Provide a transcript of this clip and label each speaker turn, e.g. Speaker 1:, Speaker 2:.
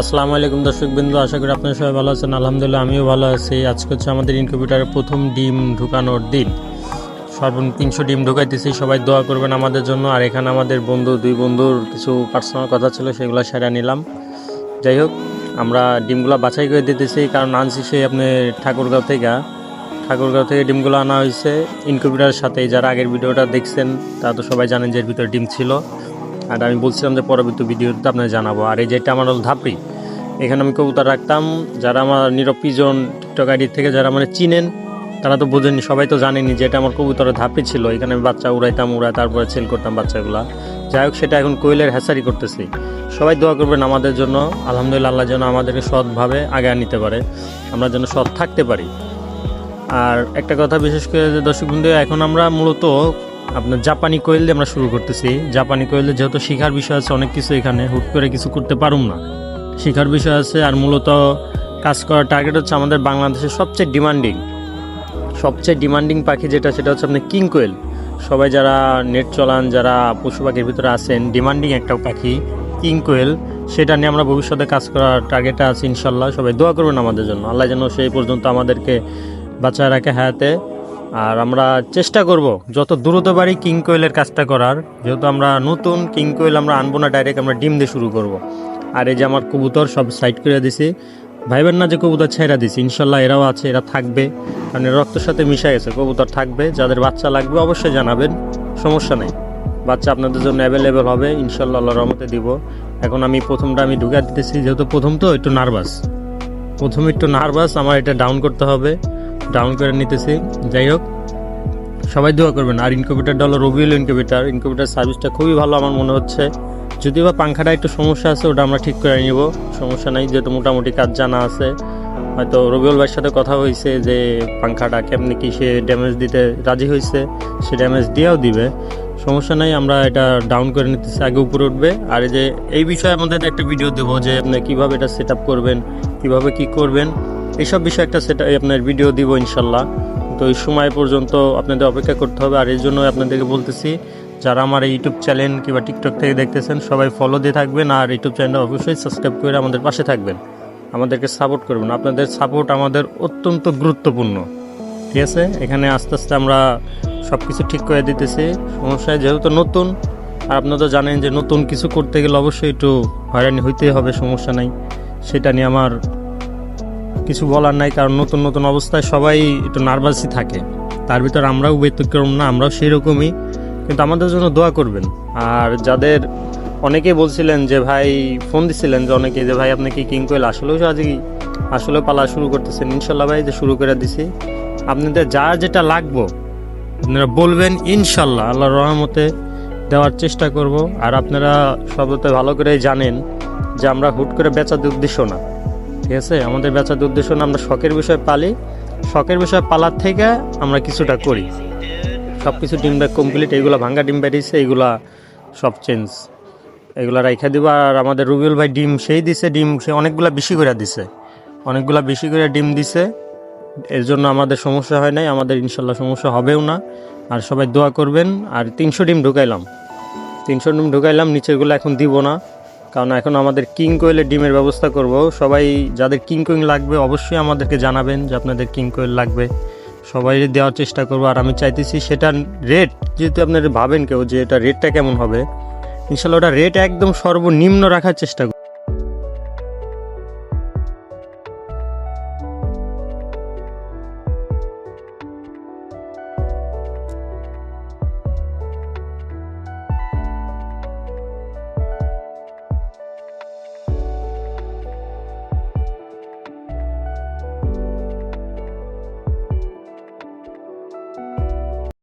Speaker 1: আসসালামু আলাইকুম দর্শক বিন্দু, আশা করি আপনারা সবাই ভালো আছেন। আলহামদুলিল্লাহ, আমিও ভালো আছি। আজকে হচ্ছে আমাদের ইনকিউবেটারের প্রথম ডিম ঢুকানোর দিন। সর্বনিম্ন তিনশো ডিম ঢুকাইতেছি, সবাই দোয়া করবেন আমাদের জন্য। আর এখানে আমাদের বন্ধু, দুই বন্ধুর কিছু পার্সোনাল কথা ছিল, সেগুলো সেরা নিলাম। যাই হোক, আমরা ডিমগুলো বাছাই করে দিতেছি, কারণ আনছি সেই আপনি ঠাকুরগাঁও থেকে। ঠাকুরগাঁও থেকে ডিমগুলো আনা হয়েছে ইনকিউবেটারের সাথে। যারা আগের ভিডিওটা দেখছেন, তারা তো সবাই জানেন যে এর ভিতরে ডিম ছিল। আর আমি বলছিলাম যে পরবর্তী ভিডিওতে আপনার জানাব। আর এই যেটা আমার হল ধাপড়ি। এখানে আমি কবুতর রাখতাম। যারা আমার নিরপিজন টিকটক আইডি থেকে যারা মানে চিনেন, তারা তো বোঝেনি সবাই তো জানেনি যে এটা আমার কবুতরের ধাপড়ি ছিল। এখানে আমি বাচ্চা উড়াইতাম উড়াই তারপরে সেল করতাম বাচ্চাগুলা। যাই হোক, সেটা এখন কোয়েলের হ্যাসারি করতেছি। সবাই দোয়া করবেন আমাদের জন্য। আলহামদুলিল্লাহ, আল্লাহ যেন আমাদেরকে সৎভাবে আগে নিতে পারে। আমরা যেন সৎ থাকতে পারি। আর একটা কথা বিশেষ করে যে দর্শক বন্ধু এখন আমরা মূলত আপনার জাপানি কোয়েল দিয়ে আমরা শুরু করতেছি। জাপানি কোয়েলে যেহেতু শিখার বিষয় আছে, অনেক কিছু এখানে হুট করে কিছু করতে পারুম না। শিখার বিষয় আছে আর মূলত কাজ করার টার্গেট হচ্ছে আমাদের বাংলাদেশের সবচেয়ে ডিমান্ডিং সবচেয়ে ডিমান্ডিং পাখি যেটা, সেটা হচ্ছে আপনার কিং কোয়েল। সবাই যারা নেট চলান, যারা পশু পাখির ভিতরে আছেন ডিমান্ডিং একটা পাখি কিং কোয়েল, সেটা নিয়ে আমরা ভবিষ্যতে কাজ করার টার্গেটে আছে ইনশাল্লাহ। সবাই দোয়া করবেন আমাদের জন্য। আল্লাহ যেন সেই পর্যন্ত আমাদেরকে বাঁচায় রাখে হায়াতে। আর আমরা চেষ্টা করব যত দ্রুত পারি কিং কোয়েলের কাজটা করার। যেহেতু আমরা নতুন কিং কোয়েল আমরা আনব না ডাইরেক্ট আমরা ডিম দিয়ে শুরু করব। আর এই যে আমার কবুতর সব সাইড করে দিছি। ভাইবেন না যে কবুতর ছেড়া দিছি, ইনশাল্লাহ এরাও আছে, এরা থাকবে। কারণ রক্তের সাথে মিশে গেছে, কবুতর থাকবে। যাদের বাচ্চা লাগবে অবশ্যই জানাবেন, সমস্যা নেই। বাচ্চা আপনাদের জন্য অ্যাভেলেবেল হবে, ইনশাল্লাহ আল্লাহ রহমতে দিব। এখন আমি প্রথমটা আমি ঢুকা দিতেছি, যেহেতু প্রথম তো একটু নার্ভাস প্রথমে একটু নার্ভাস আমার এটা ডাউন করতে হবে। ডাউন করে নিতেছি। যাই হোক, সবাই দোয়া করবেন। আর ইনকিউবেটারটা হলো রবিউল ইনকিউবেটার ইনকিউবেটার সার্ভিসটা খুবই ভালো আমার মনে হচ্ছে। যদিও বা পাংখাটা একটু সমস্যা আছে, ওটা আমরা ঠিক করে নিব, সমস্যা নাই, যেহেতু মোটামুটি কাজ জানা আছে। হয়তো রবিউল ভাইয়ের সাথে কথা হয়েছে যে পাংখাটা কেমনি কি সে ড্যামেজ দিতে রাজি হয়েছে, সে ড্যামেজ দিয়েও দিবে। সমস্যা নাই, আমরা এটা ডাউন করে নিতেছি, আগে উপরে উঠবে। আর এই যে, এই বিষয়ে আমাদের একটা ভিডিও দেবো যে আপনি কীভাবে এটা সেট করবেন, কীভাবে কি করবেন। এইসব বিষয়ে একটা সেট আপনার ভিডিও দিব ইনশাল্লাহ। তো এই সময় পর্যন্ত আপনাদের অপেক্ষা করতে হবে। আর এই জন্য আপনাদেরকে বলতেছি, যারা আমার ইউটিউব চ্যানেল কিংবা টিকটক থেকে দেখতেছেন, সবাই ফলো দিয়ে থাকবেন আর ইউটিউব চ্যানেলটা অবশ্যই সাবস্ক্রাইব করে আমাদের পাশে থাকবেন। আমাদেরকে সাপোর্ট করবেন। আপনাদের সাপোর্ট আমাদের অত্যন্ত গুরুত্বপূর্ণ। ঠিক আছে? এখানে আস্তে আস্তে আমরা সব কিছু ঠিক করে দিতেছি। সমস্যায় যেহেতু নতুন, আর আপনারা তো জানেন যে নতুন কিছু করতে গেলে অবশ্যই একটু হয়রানি হইতেই হবে, সমস্যা নাই। সেটা নিয়ে আমার কিছু বলার নাই, কারণ নতুন নতুন অবস্থায় সবাই একটু নার্ভাসই থাকে। তার ভিতর আমরাও ব্যতিক্রম না, আমরাও সেরকমই। কিন্তু আমাদের জন্য দোয়া করবেন। আর যাদের, অনেকেই বলছিলেন যে ভাই, ফোন দিছিলেন যে অনেকে যে ভাই, আপনি কি কিং কোয়েল? আসলেও আজকে আসলে পালা শুরু করতেছেন। ইনশাল্লাহ ভাই, যে শুরু করে দিছি। আপনাদের যা যেটা লাগবো, আপনারা বলবেন, ইনশাল্লাহ, আল্লাহর রহমতে দেওয়ার চেষ্টা করব। আর আপনারা সবতে ভালো করে জানেন যে আমরা হুট করে বেচার উদ্দেশ্য না। ঠিক আছে? আমাদের বেচার উদ্দেশ্য না আমরা শখের বিষয় পালি। শখের বিষয় পালার থেকে আমরা কিছুটা করি। সব কিছু ডিমটা কমপ্লিট এইগুলো ভাঙ্গা ডিম বেরিয়েছে এইগুলা সব চেঞ্জ এগুলা রাইখা দিব আর আমাদের রুবিউল ভাই ডিম সেই দিছে, ডিম সে অনেকগুলা বেশি করে দিছে। অনেকগুলা বেশি করে ডিম দিছে। এর জন্য আমাদের সমস্যা হয় নাই, আমাদের ইনশাল্লাহ সমস্যা হবেও না। আর সবাই দোয়া করবেন। আর তিনশো ডিম ঢুকাইলাম। তিনশো ডিম ঢুকাইলাম, নিচেরগুলো এখন দিব না। কারণ এখন আমাদের কিং কোয়েলের ডিমের ব্যবস্থা করব। সবাই যাদের কিং কোয়েল লাগবে অবশ্যই আমাদেরকে জানাবেন যে আপনাদের কিং কোয়েল লাগবে। সবাই দেওয়ার চেষ্টা করব। আর আমি চাইতেছি সেটার রেট যেহেতু আপনারা ভাবেন কেউ যে এটা রেটটা কেমন হবে, ইনশাল্লাহ ওটা রেট একদম সর্বনিম্ন রাখার চেষ্টা